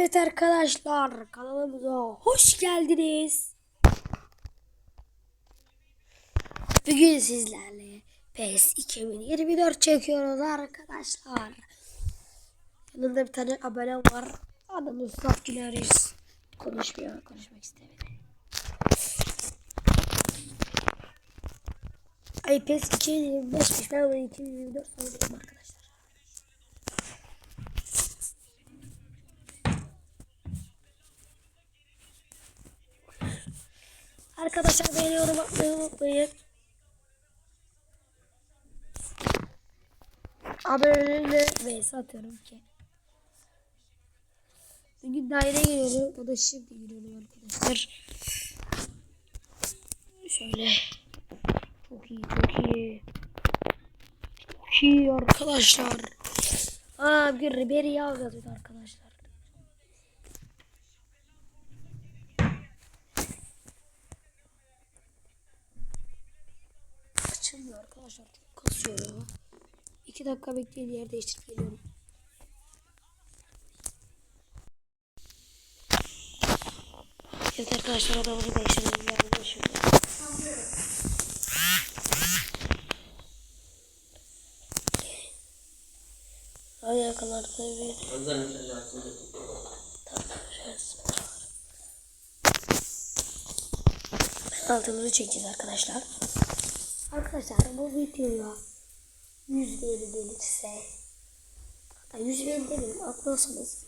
Evet arkadaşlar kanalımıza hoş geldiniz. Bugün sizlerle PES 2024 çekiyoruz arkadaşlar. Yanında bir tane abone var. Adı Mustafa Güleriz. Konuşmuyor, konuşmak istemedi. Ay PES 2025'miş. Ben onu 2024 sanırım arkadaşlar. Arkadaşlar beğeni yorum atmayı unutmayın. Abonelerine ve satıyorum ki. Bugün daire giriyorum. O da şimdi giriyorum arkadaşlar. Şöyle. Çok iyi, çok iyi. Çok iyi arkadaşlar. Aa bir Ribery yağ yazıyor arkadaşlar. Arkadaşlar. Çok kasıyor ya. İki dakika bekleyin yer değiştirip geliyorum. Evet arkadaşlar odamızı değiştirelim. Yardım şöyle. Ay yakalarda bir penaltımızı çekeceğiz arkadaşlar. Arkadaşlar bu videoya 100 beğeni gelirse hatta 100 beğeni demeyin atlarsanız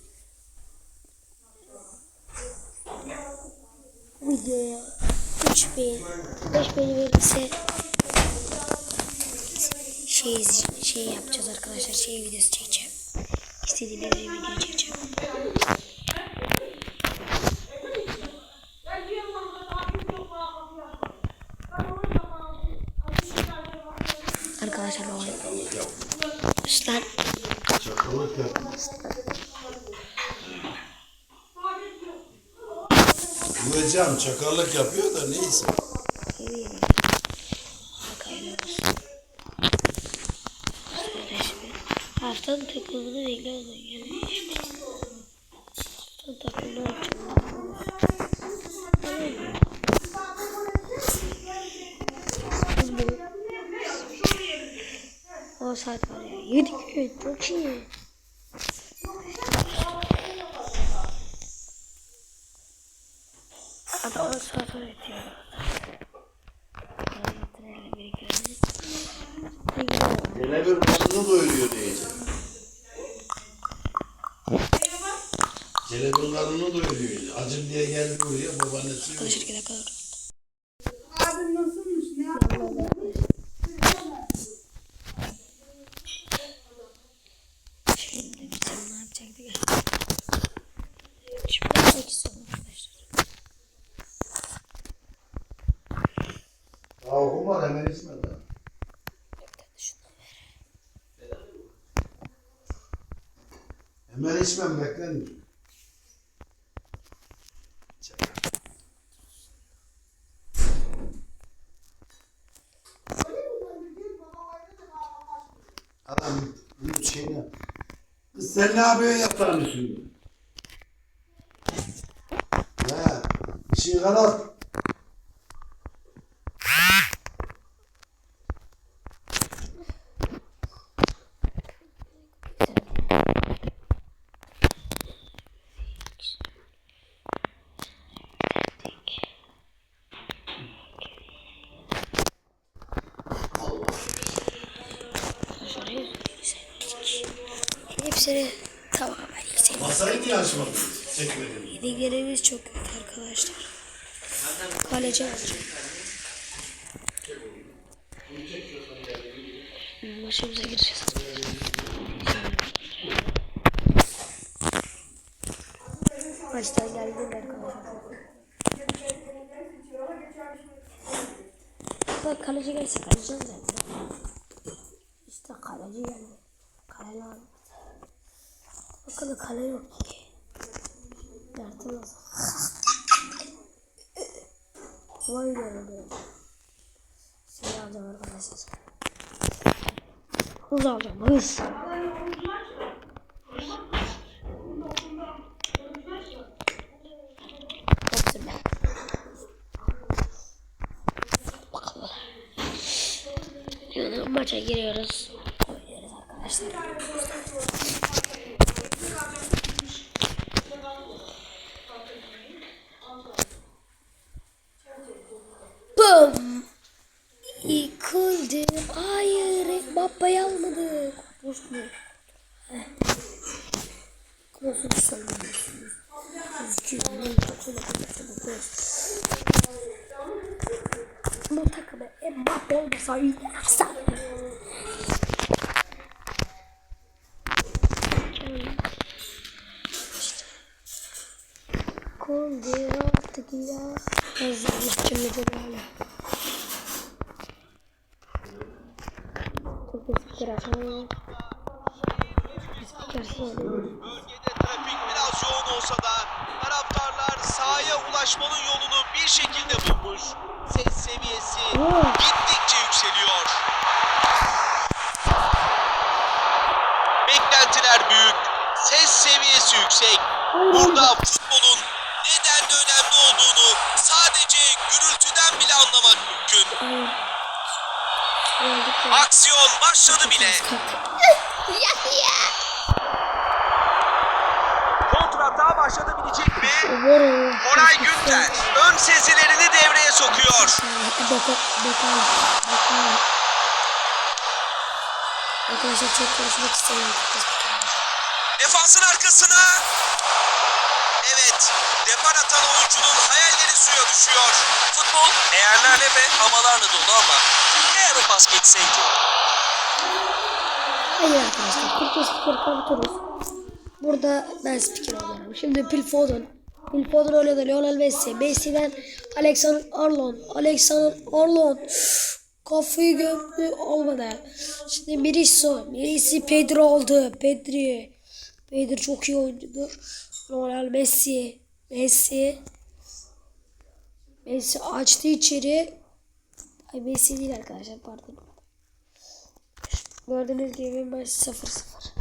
bu videoya 3 beğeni 5 beğeni verirse şey şey yapacağız arkadaşlar şey videosu çekeceğim. İstediğiniz bir video çekeceğim arkadaşlar o Üstler Çakalık yap. Güvecem çakarlık yapıyor da neyse. Haftanın takımını bekliyoruz. Yani işte. Haftanın takımını O saat var ya. 7 gün. Çok iyi. Adam saat öğretiyor. Bitirelim bir ikimiz. Gene bir karnını doyuruyor diyecek. Celebin karnını doyuruyor. Acım diye geldi buraya babaannesi yok. Arkadaşlar iki dakika. Abim nasılmış? Ne yaptın? Şimdi biz ne yapacaktık? Şimdi yapmak istiyorum arkadaşlar. Daha okuma hemen içme ver. Hemen içmem beklenmiyor. Adam bu şeyine. Kız sen ne yapıyorsun yatağın üstünde? He, bir şey kanat. Arkadaşlar yükselttik. Hepsini tamamen yükselttik. Masayı niye açmadın? Çekmedin. Yediklerimiz çok kötü arkadaşlar. Kaleci alacağım. Maçımıza gireceğiz. Maçtan geldim arkadaşlar. Bak kaleci gelse kaleci alacağım. İşte kaleci geldi. Kale lazım. Bakalım kale yok ki. Dertim nasıl? Vay be. Şey alacağım arkadaşlar. Hız alacağım hız. Maça giriyoruz. Cümlede böyle. Çok. Spiker soralım. Bölgede trafik biraz yoğun olsa da taraftarlar sahaya ulaşmanın yolunu bir şekilde bulmuş. Ses seviyesi gittikçe yükseliyor. Beklentiler büyük, ses seviyesi yüksek. Burada Aksiyon başladı bile. Kontrata başlatabilecek mi? Voro. Koray Günter ön sezilerini devreye sokuyor. Arkadaşlar çok konuşmak istemiyorum. Defansın arkasına. Evet, depar atan oyuncunun hayalleri suya düşüyor. Futbol değerlerle ve havalarla dolu ama eğer o pas geçseydi. Hayır arkadaşlar. Türkçe spiker kapatıyoruz. Burada ben spiker oluyorum. Şimdi Phil Foden. Phil Foden oynadı. Lionel Messi. Messi'den Alexander Arnold. Alexander Arnold. Kafayı gömdü. Olmadı. Şimdi Mirisso. Mirisi Pedro oldu. Pedri. Pedri çok iyi oyuncudur. Lionel Messi. Messi. Messi açtı içeri. Ay Messi değil arkadaşlar pardon. Gördüğünüz gibi maç 0-0.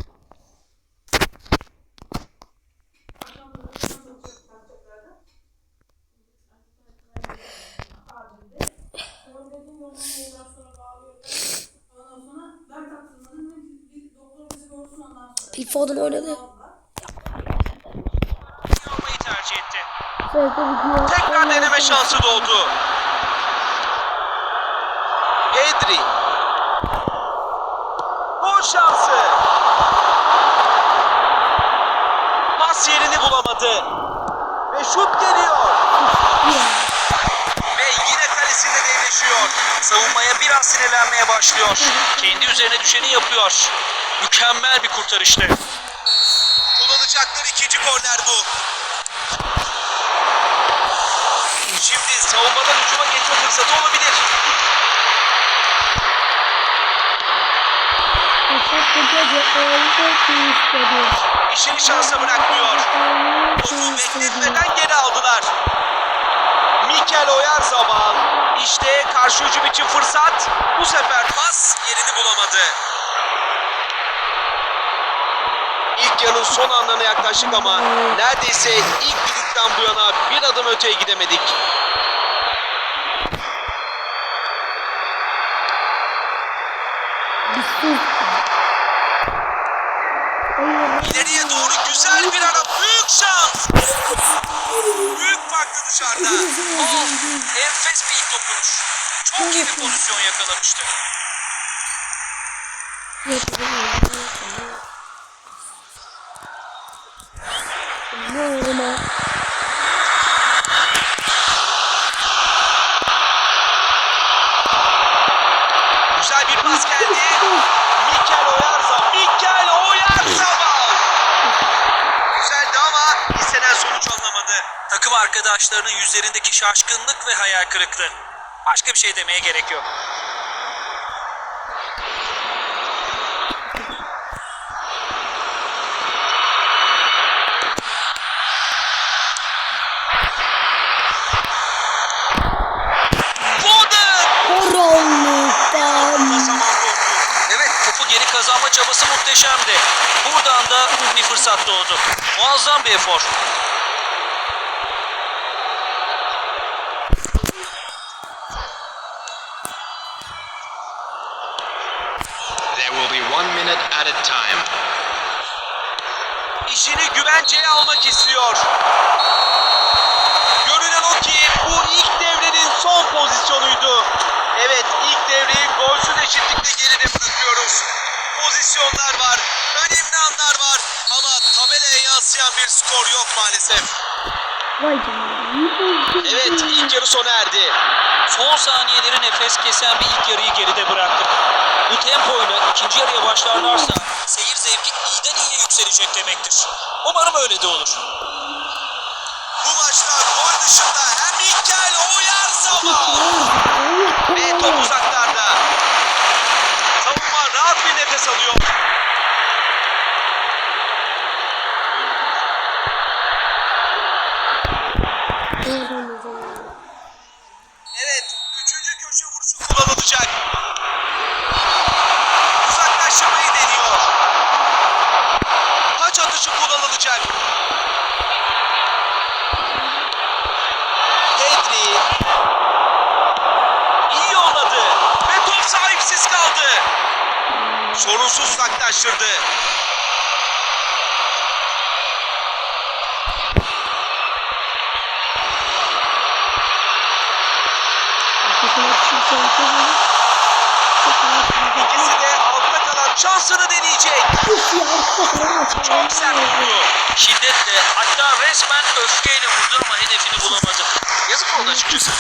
Phil Foden oynadı. Tekrar deneme şansı doğdu. Pedri. Gol şansı. Pas yerini bulamadı. Ve şut geliyor. Ve yine kalesinde devleşiyor. Savunmaya biraz sinirlenmeye başlıyor. Kendi üzerine düşeni yapıyor. Mükemmel bir kurtarıştı. Kullanacakları ikinci korner bu. Şimdi savunmadan hücuma geçme fırsatı olabilir. İşini şansa bırakmıyor. Topu bekletmeden geri aldılar. Mikel Oyarzabal. İşte karşı hücum için fırsat. Bu sefer pas yerini bulamadı. İlk yarının son anlarına yaklaştık ama neredeyse ilk düdükten bu yana bir adım öteye gidemedik. İleriye doğru güzel bir ara. Büyük şans. Büyük farklı dışarıda. Oh, enfes bir ilk dokunuş. Çok iyi bir pozisyon yakalamıştı. Normal. Güzel bir pas geldi. Mikel Oyarzabal. Mikel Oyarzabal. Güzeldi ama istenen sonuç alınamadı. Takım arkadaşlarının yüzlerindeki şaşkınlık ve hayal kırıklığı. Başka bir şey demeye gerek yok. Çabası muhteşemdi. Buradan da bir fırsat doğdu. Muazzam bir efor. işini güvenceye almak istiyor. Görünen o ki bu ilk devrenin son pozisyonuydu. Evet ilk devreyi golsüz eşitlikle geride bırakıyoruz. Pozisyonlar var, önemli anlar var ama tabelaya yansıyan bir skor yok maalesef. Vay canına. Evet ilk yarı sona erdi. Son saniyeleri nefes kesen bir ilk yarıyı geride bıraktık. Bu tempoyla ikinci yarıya başlarlarsa seyir zevki iyiden iyiye yükselecek demektir. Umarım öyle de olur. Bu maçta gol dışında hem Mikel Oyarzabal ve top uzaklarda. Savunma rahat bir nefes alıyor. Evet, üçüncü köşe vuruşu kullanılacak. Uzaklaştırmayı deniyor. Taç atışı kullanılacak. Pedri iyi yolladı ve top sahipsiz kaldı. Sorunsuz uzaklaştırdı. İkisi de altta kalan şansını deneyecek. Çok sert vurdu. Şiddetle hatta resmen öfkeyle vurdu ama hedefini bulamadı. Yazık oldu açıkçası.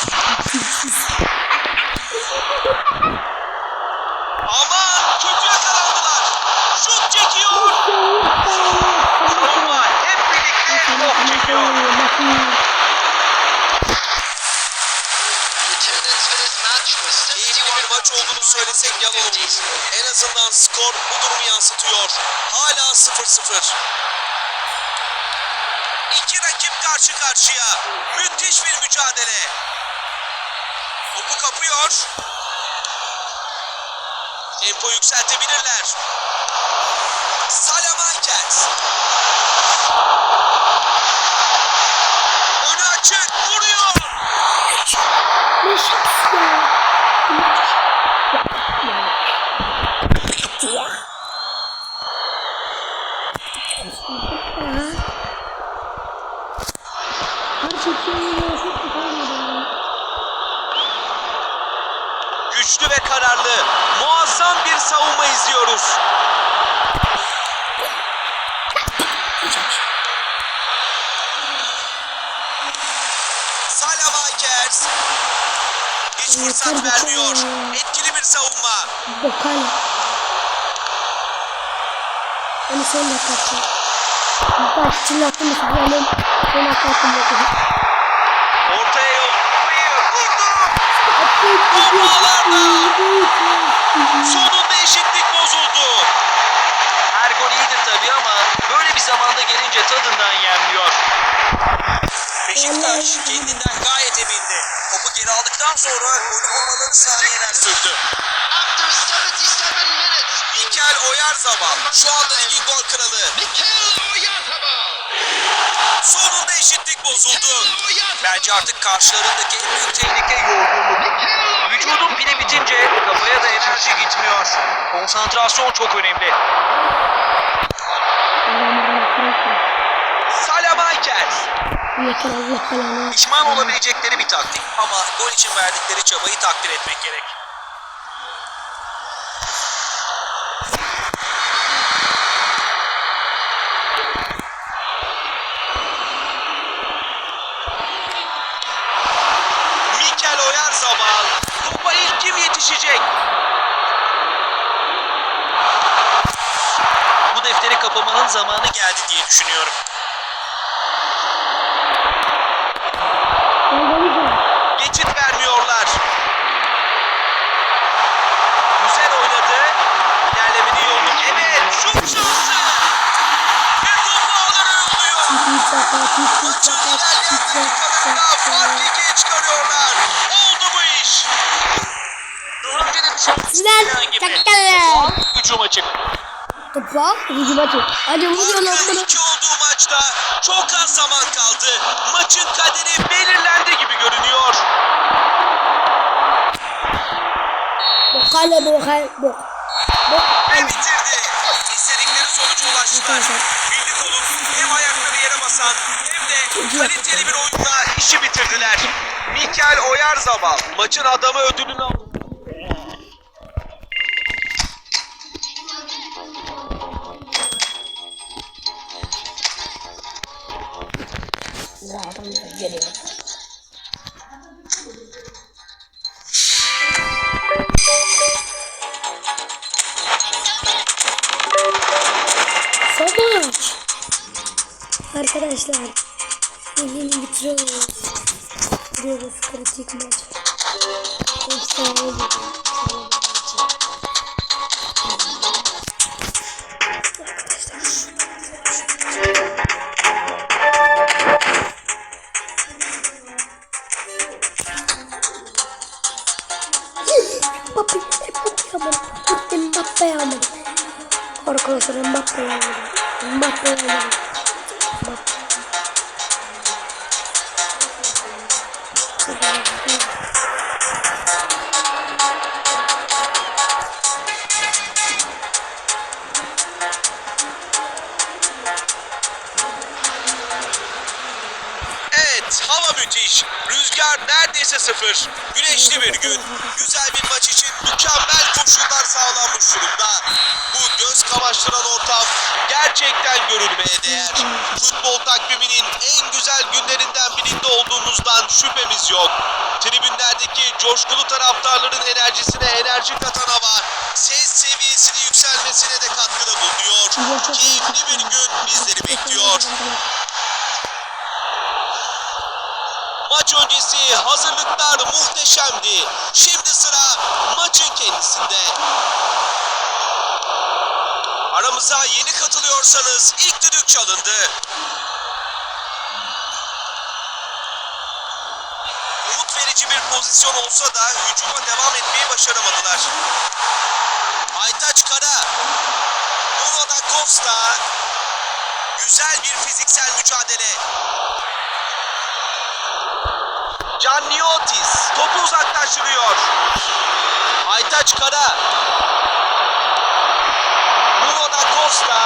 Aman kötü yakalandılar. Şut çekiyor. Savunma hep birlikte top çekiyor. Keyifli bir maç olduğunu söylesek yalan olur. En azından skor bu durumu yansıtıyor. Hala 0-0. İki rakip karşı karşıya. Müthiş bir mücadele. Topu kapıyor. Tempo yükseltebilirler. Salamankers. Önü açık. Vuruyor. Şans ya. Her çekiyor çok tutamıyorum. Güçlü ve kararlı, muazzam bir savunma izliyoruz. Salamankers. Fırsat vermiyor. Etkili bir savunma. Bokal. Hani son dakikası. Baş için attım mı benim son dakikası yok. Ortaya yol. Vurdu. Sonunda eşitlik bozuldu. Her gol iyidir tabii ama böyle bir zamanda gelince tadından yenmiyor. Beşiktaş kendinden gayet emindi. Geri aldıktan sonra golü bulmaları saniyeler sürdü. After 77 minutes, Mikel Oyarzabal şu anda ligin gol kralı. Mikel Oyarzabal. Sonunda eşitlik bozuldu. Bence artık karşılarındaki en büyük tehlike yorgunluk. Vücudun pili bitince kafaya da enerji gitmiyor. Konsantrasyon çok önemli. Salamankers. Yeter Allah belanı. Pişman olabilecekleri bir taktik ama gol için verdikleri çabayı takdir etmek gerek. Mikel Oyarzabal. Topa ilk kim yetişecek? Bu defteri kapamanın zamanı geldi diye düşünüyorum. Geçit vermiyorlar. Güzel oynadı. İlerlemenin yolu. Evet, şut şansı. Ve topu ağlara yolluyor. Maçın ilerleyen dakikalarında fark ikiye çıkarıyorlar. Oldu bu iş. Daha önce de bir şey Sizler takkalar. hücum açık. Topa hücuma çık. Hadi vuruyor lan bunu. olduğu maçta çok az zaman kaldı. Maçın kaderi belirlendi gibi görünüyor. Bokale bokal bok. Bok. Ve bitirdi. İstedikleri sonuca ulaştılar. Birlik olup enteresan hem de kaliteli bir oyunla işi bitirdiler. Mikel Oyarzabal maçın adamı ödülünü aldı. Thank you. Görülmeye değer. Futbol takviminin en güzel günlerinden birinde olduğumuzdan şüphemiz yok. Tribünlerdeki coşkulu taraftarların enerjisine enerji katan hava, ses seviyesini yükselmesine de katkıda bulunuyor. Keyifli bir gün bizleri bekliyor. Maç öncesi hazırlıklar muhteşemdi. Şimdi sıra maçın kendisinde. Aramıza yeni katılıyorsanız ilk düdük çalındı. Umut verici bir pozisyon olsa da hücuma devam etmeyi başaramadılar. Aytaç Kara, da Costa, güzel bir fiziksel mücadele. Can Niotis topu uzaklaştırıyor. Aytaç Kara. Da Costa.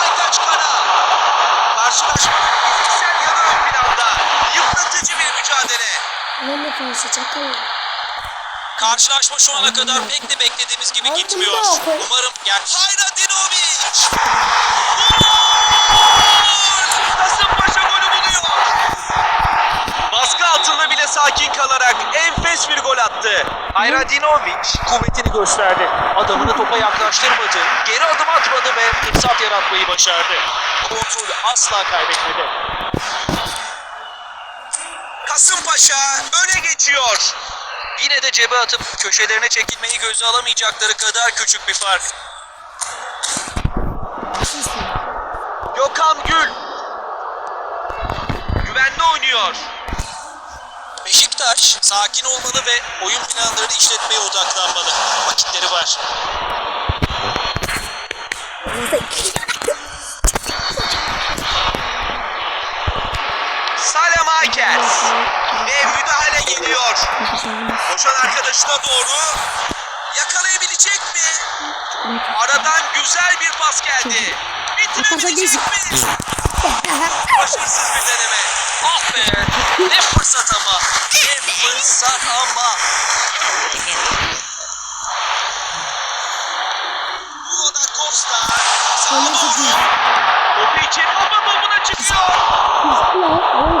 Aytaç Kara. Karşılaşmanın fiziksel yanı ön planda. Yıpratıcı bir mücadele. Lan defansı çakal. Karşılaşma şu ana kadar pek de beklediğimiz gibi gitmiyor. Umarım gerçek. Hayradinovic. Gol! Bile sakin kalarak enfes bir gol attı. Hayradinovic. kuvvetini gösterdi. Adamını topa yaklaştırmadı. Geri adım atmadı ve fırsat yaratmayı başardı. Kontrolü asla kaybetmedi. Kasımpaşa öne geçiyor. Yine de cebe atıp köşelerine çekilmeyi göze alamayacakları kadar küçük bir fark. Gökhan Gül. Güvenli oynuyor. Beşiktaş sakin olmalı ve oyun planlarını işletmeye odaklanmalı. Vakitleri var. Salem Akers. Ve müdahale geliyor. Koşan arkadaşına doğru. Yakalayabilecek mi? Aradan güzel bir pas geldi. Bitirebilecek mi? Başarısız bir deneme. Ah be! Ne fırsat ama! Ne fırsat ama! Da Costa. Sağa. Topu içeri ama topuna çıkıyor.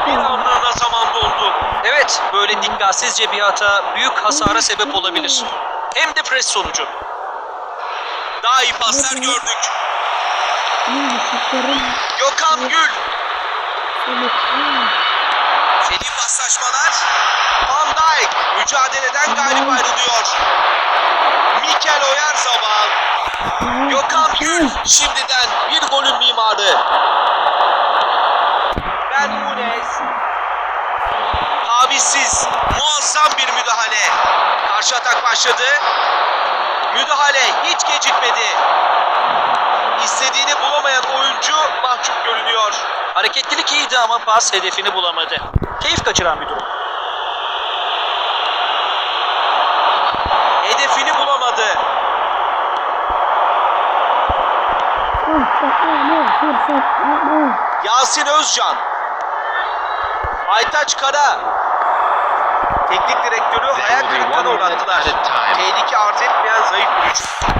Bir anlığına zaman doldu. Evet, böyle dikkatsizce bir hata büyük hasara sebep olabilir. Hem de pres sonucu. Daha iyi paslar gördük. Gökhan Gül. Seri paslaşmalar. Van Dijk mücadeleden galip ayrılıyor. Mikel Oyarzabal. Gökhan Gül şimdiden bir golün mimarı. Ben Munez. Tavizsiz muazzam bir müdahale. Karşı atak başladı. Müdahale hiç gecikmedi. İstediğini bulamayan oyuncu mahcup görünüyor. Hareketlilik iyiydi ama pas hedefini bulamadı. Keyif kaçıran bir durum. Hedefini bulamadı. Yasin Özcan. Aytaç Kara. Teknik direktörü hayal kırıklığına uğrattılar. Tehlike arz etmeyen zayıf bir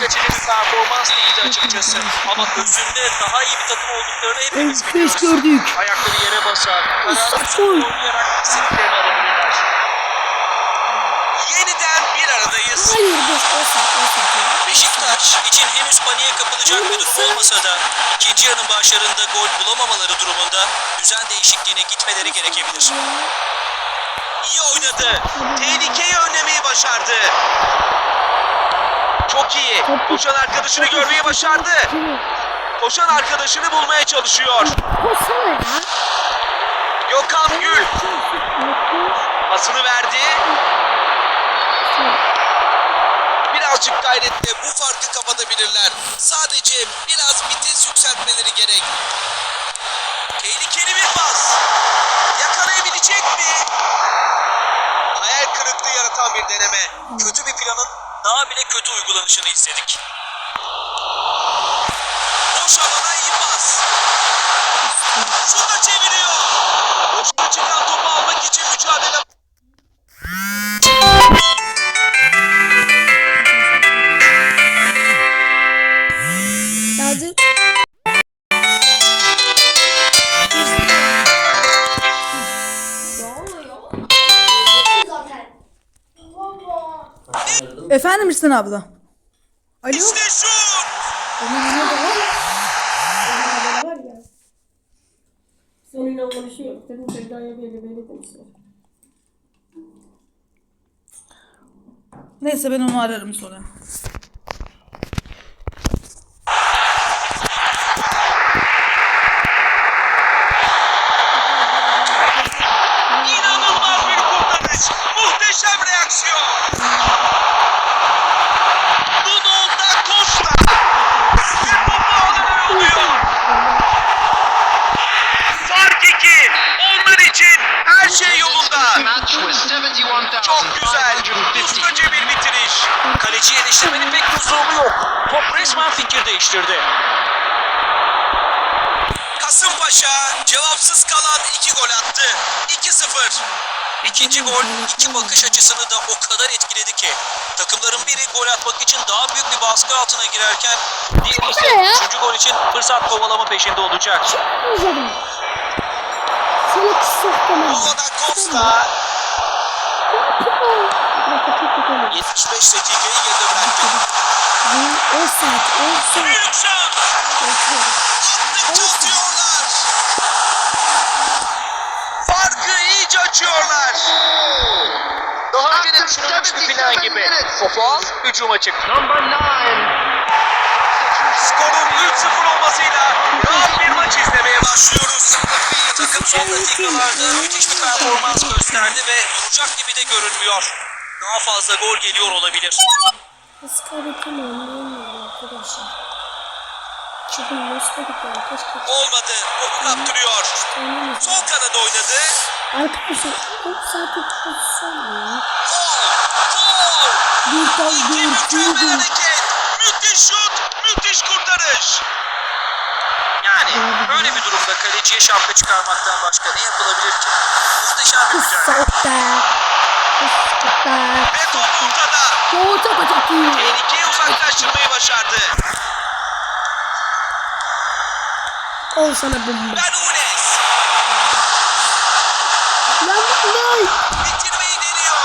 Bir performans değildi açıkçası. Ama özünde daha iyi bir takım olduklarını hepimiz biliyoruz. gördük. Ayakları yere basar. Kararlı oynayarak istediklerini alabilirler. Yeniden bir aradayız. Hayır. Beşiktaş için henüz paniğe kapılacak bir durum olmasa da ikinci yarının başlarında gol bulamamaları durumunda düzen değişikliğine gitmeleri gerekebilir. İyi oynadı. Tehlikeyi önlemeyi başardı. Çok iyi. Koşan arkadaşını görmeyi başardı. Koşan arkadaşını bulmaya çalışıyor. Gökhan Gül pasını verdi. Birazcık gayretle bu farkı kapatabilirler. Sadece biraz vites yükseltmeleri gerek. Tehlikeli bir pas. Yakalayabilecek mi? Hayal kırıklığı yaratan bir deneme. Kötü bir planın daha bile kötü uygulanışını istedik. Boş alana Efendim Hüsnü abla. Alo. İşte şut. Seninle konuşuyor. Dedim Sevda'ya böyle böyle konuşuyor. Neyse ben onu ararım sonra. İnanılmaz bir kurtarış. Muhteşem reaksiyon. Nuno da Costa. Ve topu alana yolluyor. Fark iki. Onlar için her şey yolunda. Match with 71,550. Çok güzel. Ustaca bir bitiriş. Kaleciyi eleştirmenin pek lüzumu yok. Top resmen fikir değiştirdi. Kasımpaşa cevapsız kalan iki gol attı. 2-0. İkinci gol iki bakış açısını da o kadar etkiledi ki. Takımların biri gol atmak için daha büyük bir baskı altına girerken diğeri ise üçüncü gol için fırsat kovalama peşinde olacak. Güzelim. Sana kısıtlamam. Nuno da Costa 75 dakikayı geride bıraktı. O saat, o saat. Büyük iyice açıyorlar. Daha önce de After düşünülmüş bir 77 plan gibi. minutes. Topu al, hücuma çık. Number 9. Skorun 3-0 olmasıyla rahat bir maç izlemeye başlıyoruz. Takım son dakikalarda müthiş bir performans gösterdi ve duracak gibi de görünmüyor. Daha fazla gol geliyor olabilir. Iskaritim anlayamıyorum arkadaşlar. Çıkın dedik ya? Keşke Olmadı. Topu kaptırıyor. Sol kanada oynadı. Arkadaşlar o saati pozisyon ya. Gol! Gol! Bir tane bir mükemmel hareket. Müthiş şut, müthiş kurtarış. Yani böyle bir durumda kaleciye şapka çıkarmaktan başka ne yapılabilir ki? Muhteşem bir mücadele. Ve top ortada. Tehlikeyi uzaklaştırmayı başardı. Ol sana bomba. Lan lan. Bitirmeyi deniyor.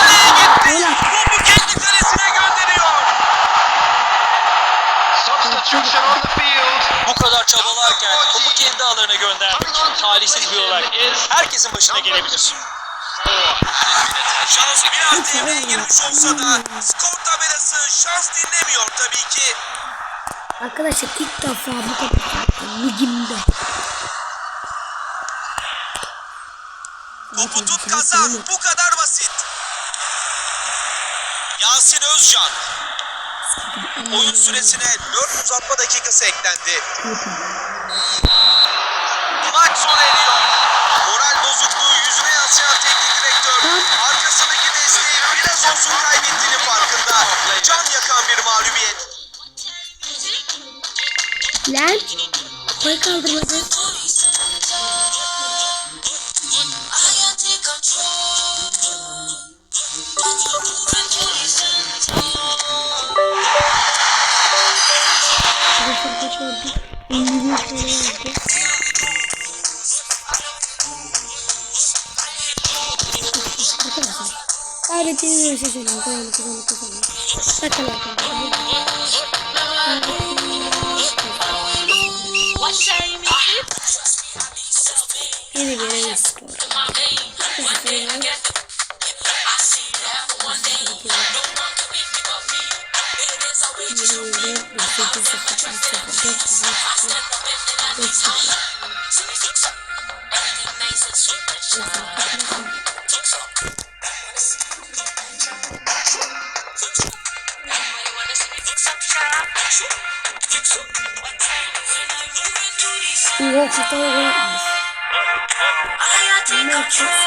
Kaleye gitti. Topu kendi kalesine gönderiyor. Substitution on the field. Bu kadar çabalarken topu kendi ağlarına gönderdik. Talihsiz bir olay. Herkesin başına gelebilir. Şans biraz devreye girmiş olsa da skor tabelası şans dinlemiyor tabii ki. Arkadaşlar ilk defa bu kadar ligimde. Topu tut kazan. Bu kadar basit. Yasin Özcan. Oyun süresine 4 uzatma dakikası eklendi. Maç sona eriyor. Moral bozukluğu yüzüne yansıyan teknik direktör arkasındaki desteği biraz olsun kaybettiğinin farkında. Can yakan bir mağlubiyet. Lan. Koy kaldırmadı. Arkadaşlar kaç oldu? 51 TL oldu. Arkadaşlar. Kaybettiğiniz bir şey söyleyeyim. Kazandık kazandık kazandık. Bakın arkadaşlar. I Hayat to kaçıyor.